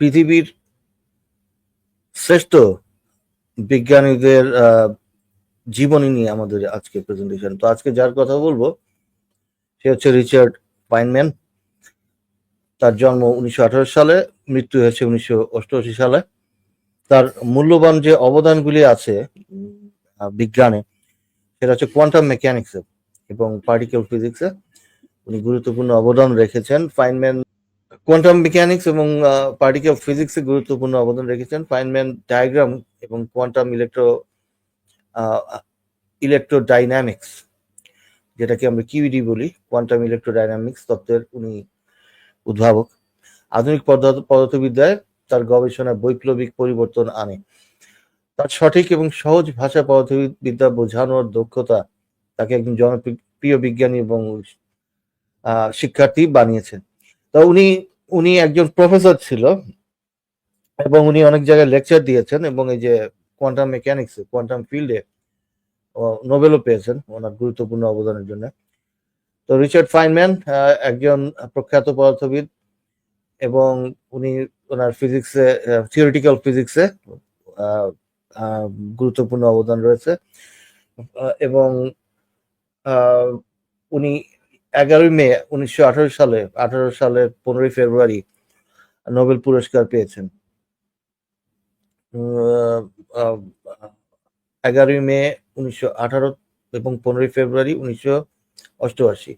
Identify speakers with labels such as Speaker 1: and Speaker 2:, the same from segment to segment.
Speaker 1: পৃথিবীর শ্রেষ্ঠ বিজ্ঞানীদের জীবনী নিয়ে আমাদের আজকে প্রেজেন্টেশন তো আজকে যার কথা বলব, সে হচ্ছে রিচার্ড ফাইনম্যান তার জন্ম উনিশশো আঠেরো সালে, মৃত্যু হয়েছে উনিশশো অষ্টআশি সালে। তার মূল্যবান যে অবদানগুলি আছে বিজ্ঞানে, সেটা হচ্ছে কোয়ান্টাম মেকানিক্সে এবং পার্টিকেল ফিজিক্সে। উনি গুরুত্বপূর্ণ অবদান রেখেছেন। ফাইনম্যান কোয়ান্টাম মেকানিক্স এবং পার্টিকেল ফিজিক্সে গুরুত্বপূর্ণ অবদান রেখেছেন। ফাইনম্যান ডায়াগ্রাম এবং কোয়ান্টাম ইলেকট্রো ইলেকট্রোডাইনামিক্স, যেটাকে আমরা কিউইডি বলি। কোয়ান্টাম ইলেকট্রোডাইনামিক্স তত্ত্বের উনি উদ্ভাবক। আধুনিক পদার্থ পদার্থবিদ্যায় তার গবেষণা বৈপ্লবিক পরিবর্তন আনে। তার সঠিক এবং সহজ ভাষা পদার্থবিদ্যা বোঝানোর দক্ষতা তাকে একজন জনপ্রিয় বিজ্ঞানী এবং শিক্ষার্থী বানিয়েছেন। তা উনি উনি একজন প্রফেসর ছিল এবং উনি অনেক জায়গায় লেকচার দিয়েছেন এবং এই যে কোয়ান্টাম মেকানিক্স কোয়ান্টাম ফিল্ডে নোবেলও পেয়েছেন ওনার গুরুত্বপূর্ণ অবদানের জন্য। তো রিচার্ড ফাইনম্যান একজন প্রখ্যাত পদার্থবিদ এবং উনি ওনার ফিজিক্সে থিওরিটিক্যাল ফিজিক্সে গুরুত্বপূর্ণ অবদান রয়েছে। এবং উনি এগারোই মে উনিশশো আঠারো সালে, আঠারো সালের পনেরোই ফেব্রুয়ারি নোবেল পুরস্কার পেয়েছেন। এগারোই মে উনিশশো আঠারো এবং পনেরোই ফেব্রুয়ারি উনিশশো অষ্টআশি।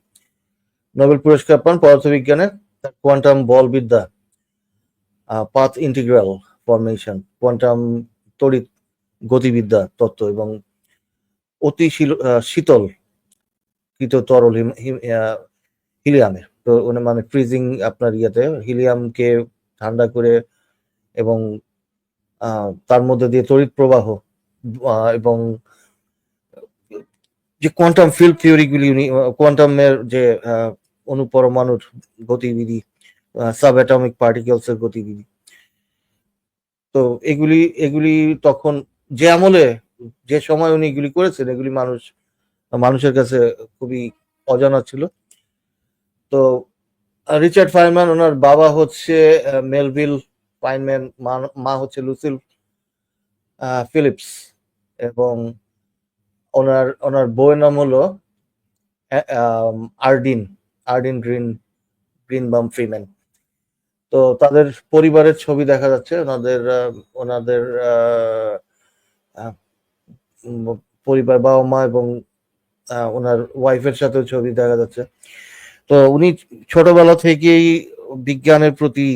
Speaker 1: নোবেল পুরস্কার পান পদার্থবিজ্ঞানে কোয়ান্টাম বলবিদ্যা পাথ ইন্টিগ্রাল ফরমেশন, কোয়ান্টাম তড়িৎ গতিবিদ্যা তত্ত্ব এবং অতি শীতল কৃত তরল হিলিয়ামের। তো মানে ফ্রিজিং আপনার ইয়েতে, হিলিয়ামকে ঠান্ডা করে এবং তার মধ্যে দিয়ে তড়িৎ প্রবাহ এবং যে কোয়ান্টাম ফিল্ড থিওরিগুলি উনি কোয়ান্টামের যে অনুপরমাণুর গতিবিধি সাব অ্যাটমিক পার্টিকেলস এর গতিবিধি। তো এগুলি এগুলি তখন যে আমলে, যে সময় উনি এগুলি করেছেন, এগুলি মানুষ মানুষের কাছে খুবই অজানা ছিল। তো, রিচার্ড ফাইনম্যান ওনার বাবা হচ্ছে মেলভিল ফাইনম্যান মা- হচ্ছে লুসিল ফিলিপস এবং ওনার ওনার বউয়ের নাম হলো Arden Arden Green Greenbaum Freeman. তো, তাদের পরিবারের ছবি দেখা যাচ্ছে, ওনাদের ওনাদের পরিবার বাবা মা এবং ওনার ওয়াইফের সাথেও ছবি দেখা যাচ্ছে। তো উনি ছোটবেলা থেকেই বিজ্ঞানের প্রতি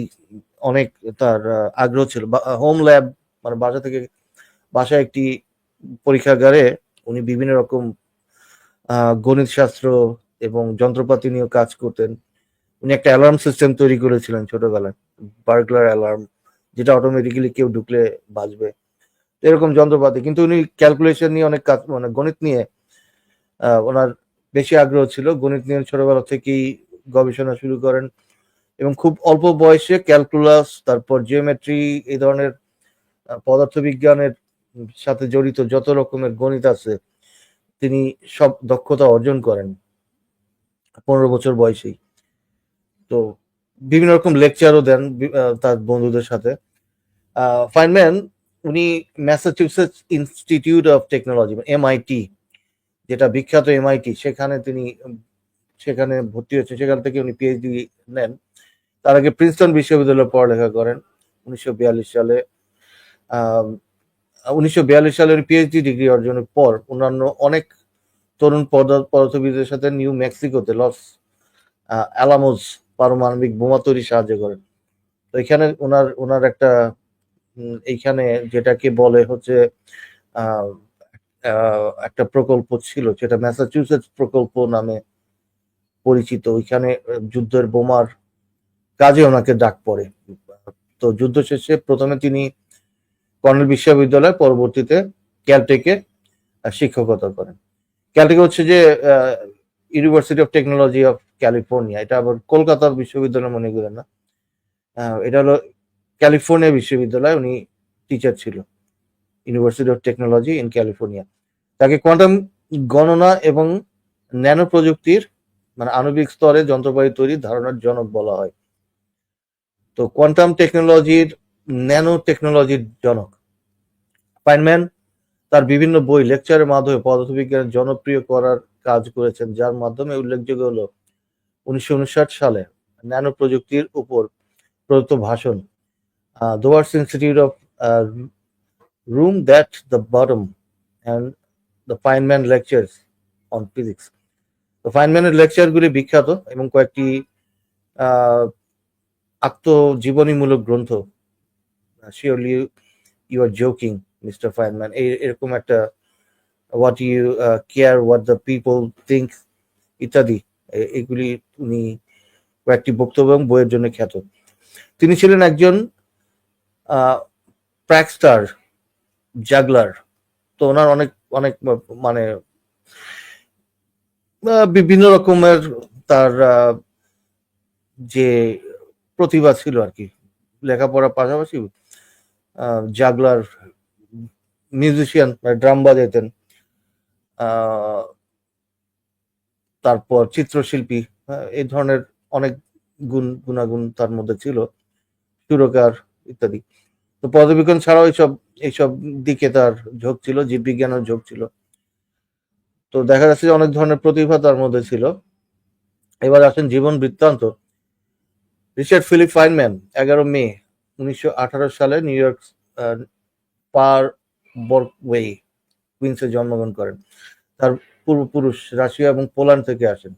Speaker 1: অনেক তার আগ্রহ ছিল। হোম ল্যাব মানে বাসা থেকে বাসায় একটি পরীক্ষাগারে উনি বিভিন্ন রকম গণিত শাস্ত্র এবং যন্ত্রপাতি নিয়ে কাজ করতেন। উনি একটা অ্যালার্ম সিস্টেম তৈরি করেছিলেন ছোটবেলায় বার্গলার অ্যালার্ম যেটা অটোমেটিক্যালি কেউ ঢুকলে বাজবে। এরকম যন্ত্রপাতি, কিন্তু উনি ক্যালকুলেশন নিয়ে অনেক কাজ মানে গণিত নিয়ে ওনার বেশি আগ্রহ ছিল। গণিত নিয়ে ছোটবেলা থেকেই গবেষণা শুরু করেন এবং খুব অল্প বয়সে ক্যালকুলাস, তারপর জিওমেট্রি এই ধরনের পদার্থবিজ্ঞানের সাথে জড়িত যত রকমের গণিত আছে, তিনি সব দক্ষতা অর্জন করেন পনেরো বছর বয়সেই। তো বিভিন্ন রকম লেকচারও দেন তার বন্ধুদের সাথে। ফাইনম্যান উনি Massachusetts Institute of Technology MIT যেটা বিখ্যাত এমআইটি সেখানে তিনি সেখানে ভর্তি হয়েছেন সেখান থেকে উনি পিএইচডি নেন। তার আগে প্রিন্সটন বিশ্ববিদ্যালয়ে পড়ালেখা করেন উনিশশো বিয়াল্লিশ সালে। উনিশশো বিয়াল্লিশ সালে উনি পিএইচডি ডিগ্রি অর্জনের পর অন্যান্য অনেক তরুণ পদার্থ পদার্থবিদদের সাথে নিউ মেক্সিকোতে লস আহ, অ্যালামোস পারমাণবিক বোমা তৈরি সাহায্য করেন। তো এখানে ওনার ওনার একটা এইখানে যেটাকে বলে হচ্ছে আহ, একটা প্রকল্প ছিল, যেটা ম্যাসাচুসেটস প্রকল্প নামে পরিচিত। ওইখানে যুদ্ধের বোমার কাজে ওনাকে ডাক পড়ে। তো যুদ্ধ শেষে প্রথমে তিনি কর্নেল বিশ্ববিদ্যালয়, পরবর্তীতে ক্যালটেকে শিক্ষকতা করেন। ক্যালটেকে হচ্ছে যে University of Technology of California এটা আবার কলকাতা বিশ্ববিদ্যালয় মনে করেন না। এটা হলো ক্যালিফোর্নিয়া বিশ্ববিদ্যালয়, উনি টিচার ছিল। University of Technology in California তাকে কোয়ান্টাম গণনা এবং ন্যানো প্রযুক্তির মানে আণবিক স্তরে যন্ত্রপাতি তৈরির ধারণার জনক বলা হয়। তো কোয়ান্টাম টেকনোলজির ন্যানো টেকনোলজির জনক। পাইনম্যান তার বিভিন্ন বই লেকচারের মাধ্যমে পদার্থবিজ্ঞান জনপ্রিয় করার কাজ করেছেন, যার মাধ্যমে উল্লেখযোগ্য হলো উনিশশো উনষাট সালে ন্যানো প্রযুক্তির উপর প্রদত্ত ভাষণ দোয়ার্স institute of room that the bottom and the Feynman lectures on physics তো ফাইনম্যানের লেকচারগুলি বিখ্যাত এবং কয়েকটি আত্মজীবনীমূলক গ্রন্থ surely you are joking mister Feynman এরকম একটা what you care what the people think ইত্যাদি। এগুলি উনি কয়েকটি বক্তব্য এবং বইয়ের জন্য খ্যাত। তিনি ছিলেন একজন প্র্যাকস্টার জাগলার। তো ওনার অনেক অনেক মানে বিভিন্ন রকমের তার যে প্রতিভা ছিল আর কি। লেখাপড়ার পাশাপাশি জাগলার মিউজিশিয়ান ড্রাম বাজাইতেন তারপর চিত্রশিল্পী হ্যাঁ, এই ধরনের অনেক গুণ গুণাগুণ তার মধ্যে ছিল। সুরকার ইত্যাদি। তো পদার্থবিজ্ঞান ছাড়াও এইসব এইসব দিকে তার ঝোঁক ছিল, জীববিজ্ঞানের ঝোঁক ছিল। তো দেখা যাচ্ছে যে অনেক ধরনের প্রতিভা তার মধ্যে ছিল। এবার আসেন জীবন বৃত্তান্ত। রিচার্ড ফিলিপ ফাইনম্যান, এগারো মে উনিশশো আঠারো সালে নিউ ইয়র্ক পার বর্কওয়ে কুইন্সে জন্মগ্রহণ করেন। তার পূর্বপুরুষ রাশিয়া এবং পোল্যান্ড থেকে আসেন।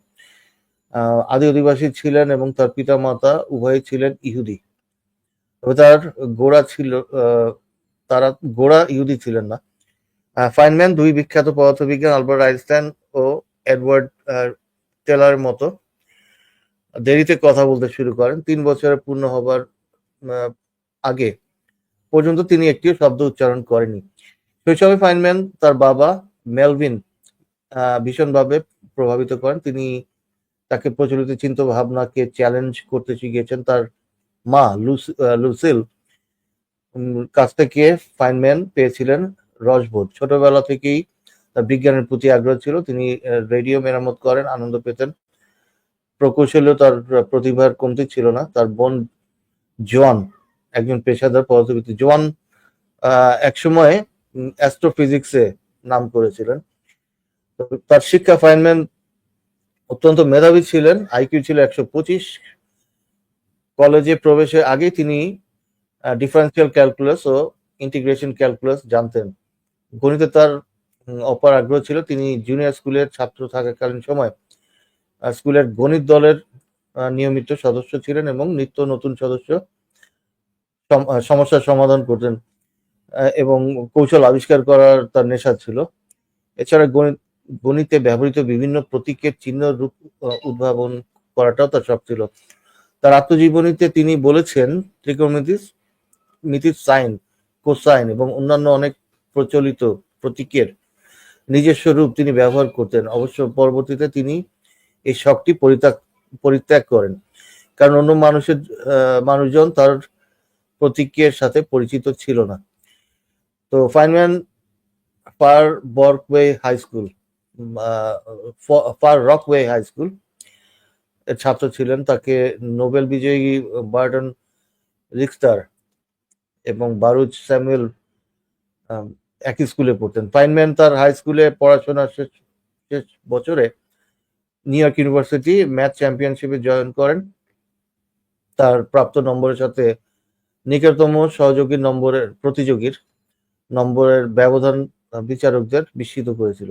Speaker 1: আদি অধিবাসী ছিলেন এবং তার পিতামাতা উভয়ই ছিলেন ইহুদি। তবে তার গোড়া ছিল তারা গোড়া ইহুদি ছিলেন না। ফাইনম্যান দুই বিখ্যাত পদার্থবিজ্ঞান আলবার্ট আইনস্টাইন ও এডওয়ার্ড আহ, টেলারের মতো। দেরিতে কথা বলতে শুরু করেন। তিন বছরের পূর্ণ হবার আগে পর্যন্ত তিনি একটিও শব্দ উচ্চারণ করেনি শৈশবে ফাইনম্যান তার বাবা মেলভিন ভীষণভাবে প্রভাবিত করেন। তিনি তাকে প্রচলিত চিন্তা ভাবনাকে চ্যালেঞ্জ করতে শিখিয়েছেন। তার মা লুসিল কাছ থেকে ফাইনম্যান পেয়েছিলেন রসবোধ। ছোটবেলা থেকেই তার বিজ্ঞানের প্রতি আগ্রহ ছিল। তিনি রেডিও মেরামত করেন আনন্দ পেতেন। প্রকৌশলেও তার প্রতিভার কমতি ছিল না। তার বোন জোয়ান একজন পেশাদার পদার্থবিদ। আহ, একসময় অ্যাস্ট্রোফিজিক্সে নাম করেছিলেন। তার শিক্ষা ফাইনম্যান অত্যন্ত মেধাবী ছিলেন। আইকিউ ছিল একশো পঁচিশ। কলেজে প্রবেশের আগে তিনি ডিফারেন্সিয়াল ক্যালকুলাস ও ইন্টিগ্রেশন ক্যালকুলাস জানতেন। গণিতে তার অপার আগ্রহ ছিল। তিনি জুনিয়র স্কুলের ছাত্র থাকাকালীন সময় স্কুলের গণিত দলের নিয়মিত সদস্য ছিলেন এবং নিত্য নতুন সদস্য সম- সমস্যার সমাধান করতেন এবং কৌশল আবিষ্কার করার তার নেশা ছিল। এছাড়া গণিত, গণিতে ব্যবহৃত বিভিন্ন প্রতীকের চিহ্ন রূপ উদ্ভাবন করাটাও তার শখ ছিল। তার আত্মজীবনীতে তিনি বলেছেন ত্রিকোণমিতি মিতির সাইন, কোসাইন এবং অন্যান্য অনেক প্রচলিত প্রতীকের নিজস্ব রূপ তিনি ব্যবহার করতেন। অবশ্য পরবর্তীতে তিনি এই শখটি পরিত্যাগ পরিত্যাগ করেন। কারণ অন্য মানুষের মানুষজন তার প্রতীকের সাথে পরিচিত ছিল না। তো Feynman Far Rockaway high school Far Rockaway high school ছাত্র ছিলেন তাকে নোবেল বিজয়ী বার্টন রিক্সটার এবং বারুচ স্যামুয়েল একই স্কুলে পড়তেন। ফাইনম্যান তার হাই স্কুলে পড়াশোনার শেষ শেষ বছরে New York University math championship join করেন। তার প্রাপ্ত নম্বরের সাথে নিকটতম সহযোগী নম্বরের প্রতিযোগীর নম্বরের ব্যবধান বিচারকদের বিস্মিত করেছিল।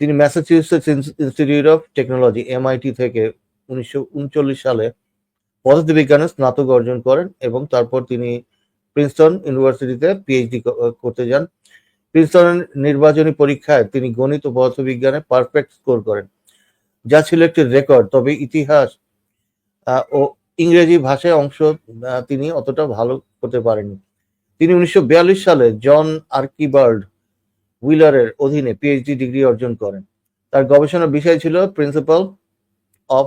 Speaker 1: তিনি Massachusetts Institute of Technology MIT থেকে উনিশশো উনচল্লিশ সালে পদার্থবিজ্ঞানে স্নাতক অর্জন করেন এবং তারপর তিনি প্রিন্সটন ইউনিভার্সিটিতে পিএইচডি করতে যান। প্রিন্সটনের নির্বাচনী পরীক্ষায় তিনি গণিত ও পদার্থবিজ্ঞানে পারফেক্ট স্কোর করেন, যা ছিল একটি রেকর্ড তবে ইতিহাস ও ইংরেজি ভাষায় অংশ তিনি অতটা ভালো করতে পারেননি। তিনি উনিশশো বিয়াল্লিশ সালে জন আর্কিবার্ড হুইলারের অধীনে পিএইচডি ডিগ্রি অর্জন করেন। তার গবেষণার বিষয় ছিল principle of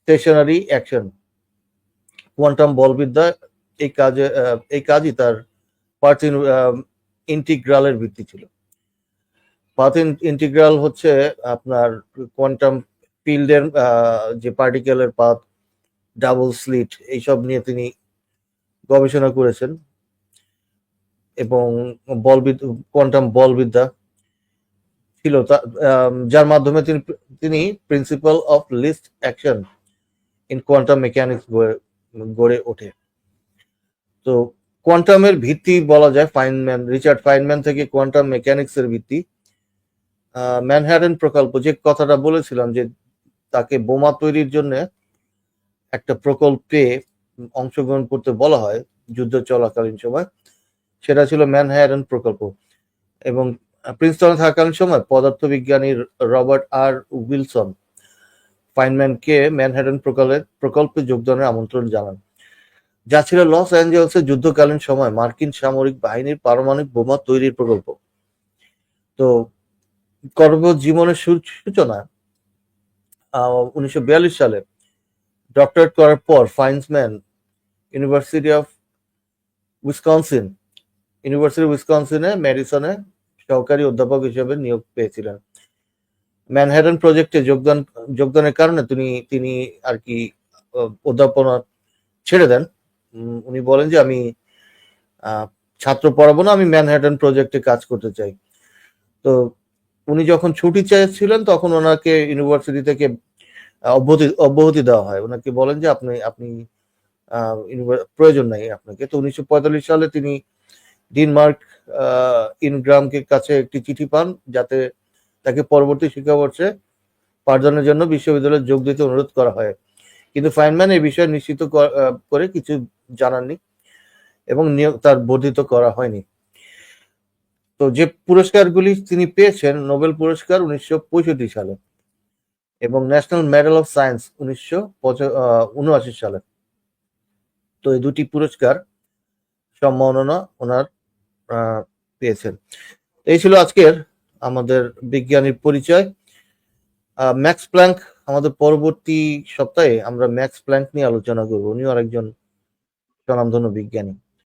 Speaker 1: stationary action quantum বলবিদ্যা এই কাজে এই কাজই তার পার্থ ইন্টিগ্রালের ভিত্তি ছিল। পাথ ইন্টিগ্রাল হচ্ছে আপনার কোয়ান্টাম ফিল্ডের যে পার্টিকেলের পাথ, ডাবল স্লিট, এইসব নিয়ে তিনি গবেষণা করেছেন। এবং বলবিদ, কোয়ান্টাম বলবিদ্যা ছিল যার মাধ্যমে তিনি তিনি principle of least action in quantum mechanics গড়ে ওঠে। তো কোয়ান্টামের ভিত্তি বলা যায় ফাইনম্যান, রিচার্ড ফাইনম্যান থেকে কোয়ান্টাম মেকানিক্স এর ভিত্তি ম্যানহ্যাটন প্রকল্প, যে কথাটা বলেছিলাম যে তাকে বোমা তৈরির জন্য একটা প্রকল্পে অংশগ্রহণ করতে বলা হয়, যুদ্ধ চলাকালীন সময়। সেটা ছিল ম্যানহ্যাটন প্রকল্প। এবং প্রিন্সটনে থাকাকালীন সময় পদার্থবিজ্ঞানী রবার্ট আর উইলসন ফাইনম্যানকে ম্যানহ্যাটন প্রকল্পে প্রকল্পে যোগদানের আমন্ত্রণ জানান। যা ছিল লস অ্যাঞ্জেলসের যুদ্ধকালীন সময় মার্কিন সামরিক বাহিনীর পারমাণবিক বোমা তৈরির প্রকল্প। তো কর্মজীবনের সূচনা উনিশশো বিয়াল্লিশ সালে ডক্টরেট করার পর Feynman, University of Wisconsin University উইসকনসিনে মেডিসনে সহকারী অধ্যাপক হিসেবে নিয়োগ পেয়েছিলেন। ম্যানহাটন প্রজেক্টে যোগদান, যোগদানের কারণে তিনি তিনি আর কি অধ্যাপনা ছেড়ে দেন। উনি বলেন যে আমি ছাত্র পড়াবো না, আমি ম্যানহাটন প্রজেক্টে কাজ করতে চাই। তো উনি যখন ছুটি চেয়েছিলেন, তখন ওনাকে ইউনিভার্সিটি থেকে অব্যাহতি অব্যাহতি দেওয়া হয়। ওনাকে বলেন যে আপনি আপনি প্রয়োজন নাই আপনাকে। তো উনিশশো পঁয়তাল্লিশ সালে তিনি ডিনমার্ক ইনগ্রামকে কাছে একটি চিঠি পান যাতে তাকে পরবর্তী শিক্ষাবর্ষে পাঠদানের জন্য বিশ্ববিদ্যালয়ে যোগ দিতে অনুরোধ করা হয়। কিন্তু ফাইনম্যান এই বিষয়ে নিশ্চিত করে কিছু জানাননি এবং নিয়োগ তার বর্ধিত করা হয়নি। তো যে পুরস্কারগুলি তিনি পেয়েছেন, নোবেল পুরস্কার উনিশশো পঁয়ষট্টি সালে এবং ন্যাশনাল মেডেল অফ সায়েন্স উনিশশো উনআশি সালে। তো এই দুটি পুরস্কার সম্মাননা ওনার পেয়েছেন। এই ছিল আজকের আমাদের বিজ্ঞানীর পরিচয়। ম্যাক্স প্ল্যাঙ্ক, আমাদের পরবর্তী সপ্তাহে আমরা ম্যাক্স প্ল্যাঙ্ক নিয়ে আলোচনা করব। উনিও আরেকজন স্বনামধন্য বিজ্ঞানী।